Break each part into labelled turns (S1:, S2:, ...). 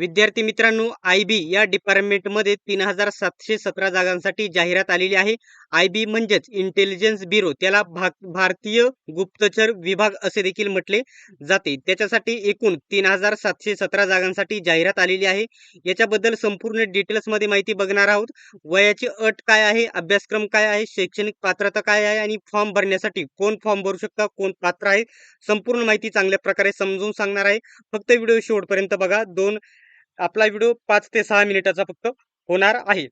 S1: विद्यार्थी मित्रांनो आय बी या डिपार्टमेंटमध्ये तीन हजार सातशे सतरा जागांसाठी जाहिरात आलेली आहे. आय बी म्हणजेच इंटेलिजन्स ब्युरो त्याला भारतीय गुप्तचर विभाग असे देखील म्हटले जाते. त्याच्यासाठी एकूण तीन हजार सातशे सतरा जागांसाठी जाहिरात आलेली आहे. याच्याबद्दल संपूर्ण डिटेल्समध्ये माहिती बघणार आहोत. वयाची अट काय आहे? अभ्यासक्रम काय आहे? शैक्षणिक पात्रता काय आहे? आणि फॉर्म भरण्यासाठी कोण फॉर्म भरू शकता? कोण पात्र आहे? संपूर्ण माहिती चांगल्या प्रकारे समजून सांगणार आहे. फक्त व्हिडिओ शेवटपर्यंत बघा. दोन आपला व्हिडिओ पाच ते सहा मिनिटाचा फक्त होणार आहे.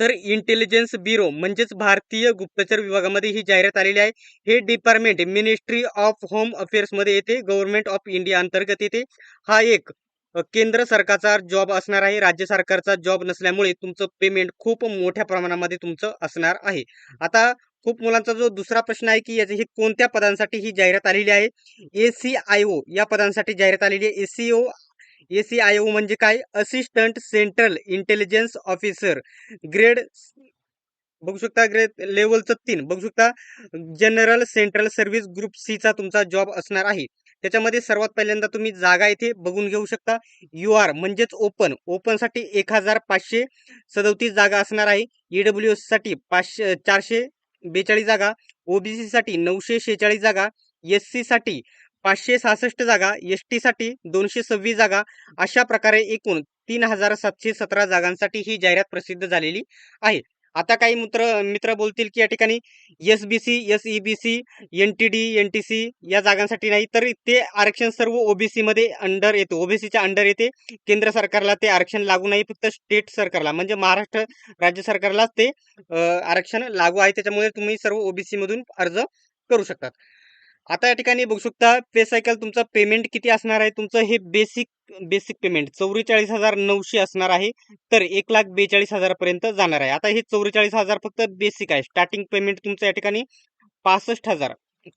S1: तर इंटेलिजन्स ब्युरो म्हणजेच भारतीय गुप्तचर विभागामध्ये ही जाहिरात आलेली आहे. हे डिपार्टमेंट मिनिस्ट्री ऑफ होम अफेअर्समध्ये येते. गव्हर्नमेंट ऑफ इंडिया अंतर्गत येते. हा एक केंद्र सरकारचा जॉब असणार आहे. राज्य सरकारचा जॉब नसल्यामुळे तुमचं पेमेंट खूप मोठ्या प्रमाणामध्ये तुमचं असणार आहे. आता खूप मुलांचा जो दुसरा प्रश्न आहे की याचे हे कोणत्या पदांसाठी ही जाहिरात आलेली आहे? एसी आय ओ या पदांसाठी जाहिरात आलेली आहे. एसी आय ओ म्हणजे काय? Assistant central intelligence officer grade बघू शकता ग्रेड लेवलचं तीन. बघू शकता जनरल सेंट्रल सर्व्हिस ग्रुप सीचा तुमचा जॉब असणार आहे. त्याच्यामध्ये सर्वात पहिल्यांदा तुम्ही जागा इथे बघून घेऊ शकता. यू आर म्हणजेच ओपन ओपनसाठी एक हजार पाचशे सदोतीस जागा असणार आहे. ईडब्ल्यू डब्ल्यू साठी पाचशे चारशे बेचाळीस जागा. ओबीसीसाठी नऊशे शेहेचाळीस जागा. एस सीसाठी पाचशे सहासष्ट जागा एस टी साठी दोनशे सव्वीस जागा अशा प्रकारे एकूण तीन हजार सातशे सतरा जागांसाठी ही जाहिरात प्रसिद्ध झालेली आहे. आता काही मित्र मित्र बोलतील की या ठिकाणी S B C S E B C N T D N T C या जागांसाठी नाही तर ते आरक्षण सर्व ओबीसी मध्ये अंडर येते. ओबीसीच्या अंडर येते. केंद्र सरकारला ते आरक्षण लागू नाही फक्त स्टेट सरकारला म्हणजे महाराष्ट्र राज्य सरकारलाच ते आरक्षण लागू आहे. त्याच्यामुळे तुम्ही सर्व ओबीसी मधून अर्ज करू शकतात. आता या ठिकाणी बघू शकता पे सायकल तुमचं पेमेंट किती असणार आहे? तुमचं हे बेसिक बेसिक पेमेंट चौवेचाळीस हजार नऊशे असणार आहे. तर एक लाख बेचाळीस हजारपर्यंत जाणार आहे. आता हे चौवेचाळीस हजार फक्त बेसिक आहे. स्टार्टिंग पेमेंट तुमचं या ठिकाणी पासष्ट हजार.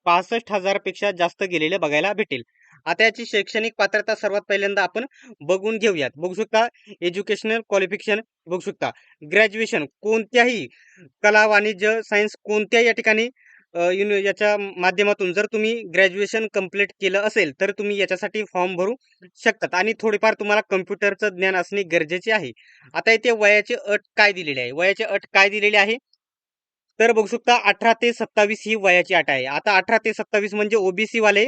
S1: पासष्ट हजारपेक्षा जास्त गेलेलं बघायला भेटेल. आता याची शैक्षणिक पात्रता सर्वात पहिल्यांदा आपण बघून घेऊयात. बघू शकता एज्युकेशनल क्वालिफिकेशन बघू शकता. ग्रॅज्युएशन कोणत्याही कला वाणिज्य सायन्स कोणत्याही या ठिकाणी युनि याच्या माध्यमातून जर तुम्ही ग्रॅज्युएशन कंप्लीट केलं असेल तर तुम्ही याच्यासाठी फॉर्म भरू शकतात. आणि थोडेफार तुम्हाला कम्प्युटरचं ज्ञान असणे गरजेचे आहे. आता इथे वयाची अट काय दिलेली आहे? वयाची अट काय दिलेली आहे? तर बघू शकता अठरा ते सत्तावीस ही वयाची अट आहे. आता अठरा ते सत्तावीस म्हणजे ओबीसी वाले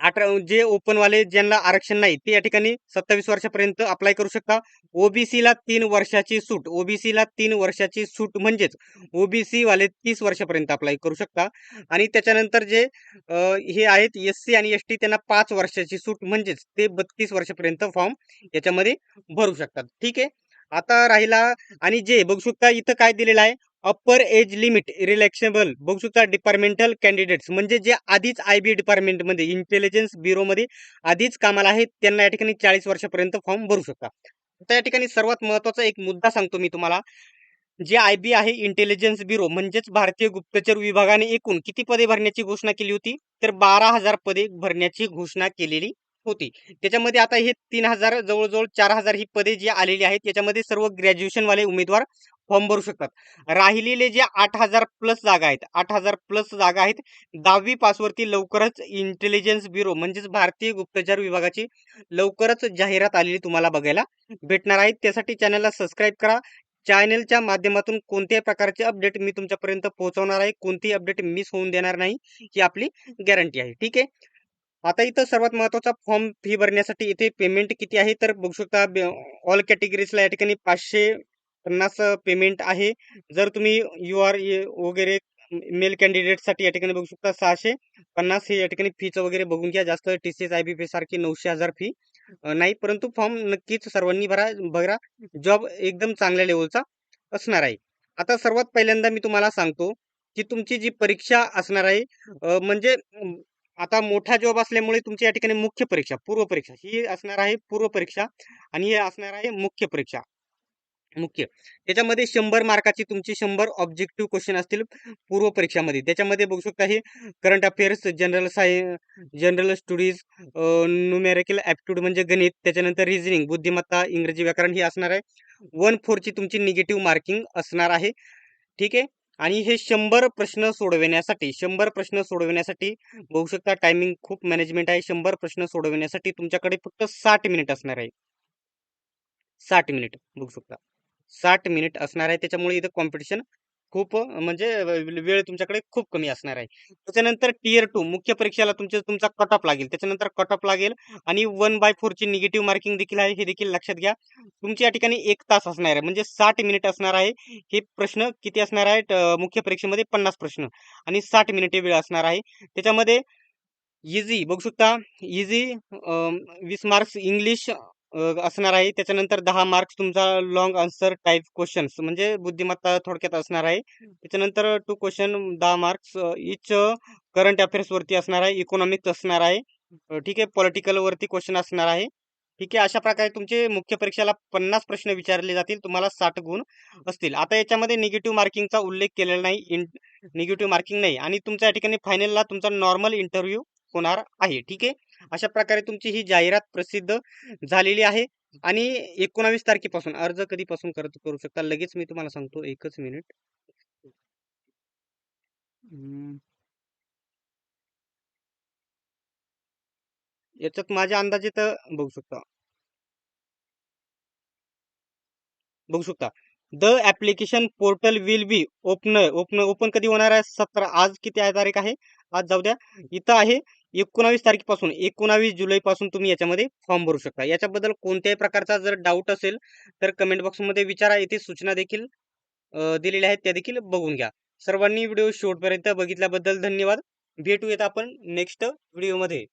S1: अठरा जे ओपनवाले ज्यांना आरक्षण नाही ते या ठिकाणी सत्तावीस वर्षापर्यंत अप्लाय करू शकता ओबीसीला तीन वर्षाची सूट. ओबीसीला तीन वर्षाची सूट म्हणजेच ओबीसी वाले तीस वर्षापर्यंत अप्लाय करू शकता आणि त्याच्यानंतर जे हे आहेत एस सी आणि एस टी त्यांना पाच वर्षाची सूट म्हणजेच ते बत्तीस वर्षापर्यंत फॉर्म याच्यामध्ये भरू शकतात. ठीक आहे? आता राहिला आणि जे बघू शकता इथं काय दिलेलं आहे? अप्पर एज लिमिट रिलॅक्सेबल बघू शकता डिपार्टमेंटल कॅन्डिडेट्स म्हणजे जे आधीच आय बी डिपार्टमेंटमध्ये इंटेलिजन्स ब्युरोमध्ये आधीच कामाला आहेत त्यांना या ठिकाणी चाळीस वर्षापर्यंत फॉर्म भरू शकता. आता या ठिकाणी सर्वात महत्त्वाचा एक मुद्दा सांगतो मी तुम्हाला. जे आय बी आहे इंटेलिजन्स ब्युरो म्हणजेच भारतीय गुप्तचर विभागाने एकूण किती पदे भरण्याची घोषणा केली होती? तर बारा हजार पदे भरण्याची घोषणा केलेली होती. त्याच्यामध्ये आता हे तीन हजार जवळजवळ चार हजार ही पदे जी आलेली आहेत याच्यामध्ये सर्व ग्रॅज्युएशन वाले उमेदवार फॉर्म भरू शकतात. राहिलेले जे आठ हजार प्लस जागा आहेत आठ हजार प्लस जागा आहेत दहावी पासवरती लवकरच इंटेलिजन्स ब्युरो म्हणजेच भारतीय गुप्तचर विभागाची लवकरच जाहिरात आलेली तुम्हाला बघायला भेटणार आहे. त्यासाठी चॅनलला सबस्क्राईब करा. चॅनलच्या माध्यमातून कोणत्याही प्रकारचे अपडेट मी तुमच्यापर्यंत पोहोचवणार आहे. कोणतीही अपडेट मिस होऊन देणार नाही ही आपली गॅरंटी आहे. ठीक आहे? आता इथं सर्वात महत्त्वाचा फॉर्म फी भरण्यासाठी इथे पेमेंट किती आहे? तर बघू शकता ऑल कॅटेगरीजला या ठिकाणी पाचशे पन्नास पेमेंट आहे. जर तुम्ही यू आर वगैरे मेल कॅन्डिडेटसाठी या ठिकाणी बघू शकता सहाशे पन्नास हे या ठिकाणी फीचं वगैरे बघून घ्या. जास्त T C S I B P सारखी नऊशे हजार फी नाही परंतु फॉर्म नक्कीच सर्वांनी भरा भरा. जॉब एकदम चांगल्या लेवलचा असणार आहे. आता सर्वात पहिल्यांदा मी तुम्हाला सांगतो की तुमची जी परीक्षा असणार आहे म्हणजे आता मोठा जॉब असल्यामुळे तुमची या ठिकाणी मुख्य परीक्षा पूर्व परीक्षा ही असणार आहे पूर्व परीक्षा आणि हे असणार आहे मुख्य परीक्षा. मुख्य. त्याच्यामध्ये शंभर मार्काची तुमची शंभर ऑब्जेक्टिव्ह क्वेश्चन असतील पूर्व परीक्षामध्ये. त्याच्यामध्ये बघू शकता हे current affairs general sci general studies numerical aptitude म्हणजे गणित त्याच्यानंतर रिझनिंग बुद्धिमत्ता इंग्रजी व्याकरण ही असणार आहे. वन फोरची तुमची निगेटिव्ह मार्किंग असणार आहे. ठीक आहे? आणि हे शंभर प्रश्न सोडविण्यासाठी शंभर प्रश्न सोडविण्यासाठी बघू शकता टायमिंग खूप मॅनेजमेंट आहे. शंभर प्रश्न सोडविण्यासाठी तुमच्याकडे फक्त साठ मिनिट असणार आहे. साठ मिनिट बघू शकता. साठ मिनिट असणार आहे. त्याच्यामुळे इथं कॉम्पिटिशन खूप म्हणजे वेळ तुमच्याकडे खूप कमी असणार आहे. त्याच्यानंतर टीयर टू मुख्य परीक्षेला तुमचे तुमचा कट ऑफ लागेल. त्याच्यानंतर कट ऑफ लागेल आणि वन बाय फोरची निगेटिव्ह मार्किंग देखील आहे हे देखील लक्षात घ्या. तुमच्या या ठिकाणी एक तास असणार आहे म्हणजे साठ मिनिट असणार आहे. हे प्रश्न किती असणार आहे मुख्य परीक्षेमध्ये पन्नास प्रश्न आणि साठ मिनिटे वेळ असणार आहे. त्याच्यामध्ये इझी बघू शकता इझी वीस मार्क्स इंग्लिश असणार आहे. त्याच्यानंतर दहा मार्क्स तुमचा लॉंग आन्सर टाईप क्वेश्चन्स म्हणजे बुद्धिमत्ता थोडक्यात असणार आहे. त्याच्यानंतर टू क्वेश्चन दहा मार्क्स इच करंट अफेअर्स वरती असणार आहे. इकॉनॉमिक्स असणार आहे. ठीक आहे. पॉलिटिकल वरती क्वेश्चन असणार आहे. ठीक आहे. अशा प्रकारे तुमचे मुख्य परीक्षेला पन्नास प्रश्न विचारले जातील. तुम्हाला साठ गुण असतील. आता याच्यामध्ये निगेटिव्ह मार्किंगचा उल्लेख केलेला नाही. इन निगेटिव्ह मार्किंग नाही. आणि तुमच्या या ठिकाणी फायनलला तुमचा नॉर्मल इंटरव्ह्यू होणार आहे. ठीक आहे. अशा प्रकारे तुमची ही जाहिरात प्रसिद्ध झालेली आहे. आणि एकोणावीस तारखेपासून अर्ज कधीपासून करत करू शकता? लगेच मी तुम्हाला सांगतो एकच मिनिट. याच्यात माझ्या अंदाजे तर बघू शकता. बघू शकता. The application portal will be open open open कधी होणार आहे? सतरा आज किती आहे तारीख आहे? आज जाऊ द्या. इथं आहे एकोणावीस तारखेपासून एकोणावीस जुलैपासून तुम्ही याच्यामध्ये फॉर्म भरू शकता. याच्याबद्दल कोणत्याही प्रकारचा जर डाऊट असेल तर कमेंट बॉक्समध्ये विचारा. येथे सूचना देखील दिलेल्या आहेत त्या देखील बघून घ्या. सर्वांनी व्हिडिओ शेवटपर्यंत बघितल्याबद्दल धन्यवाद. भेटूयात आपण नेक्स्ट व्हिडिओमध्ये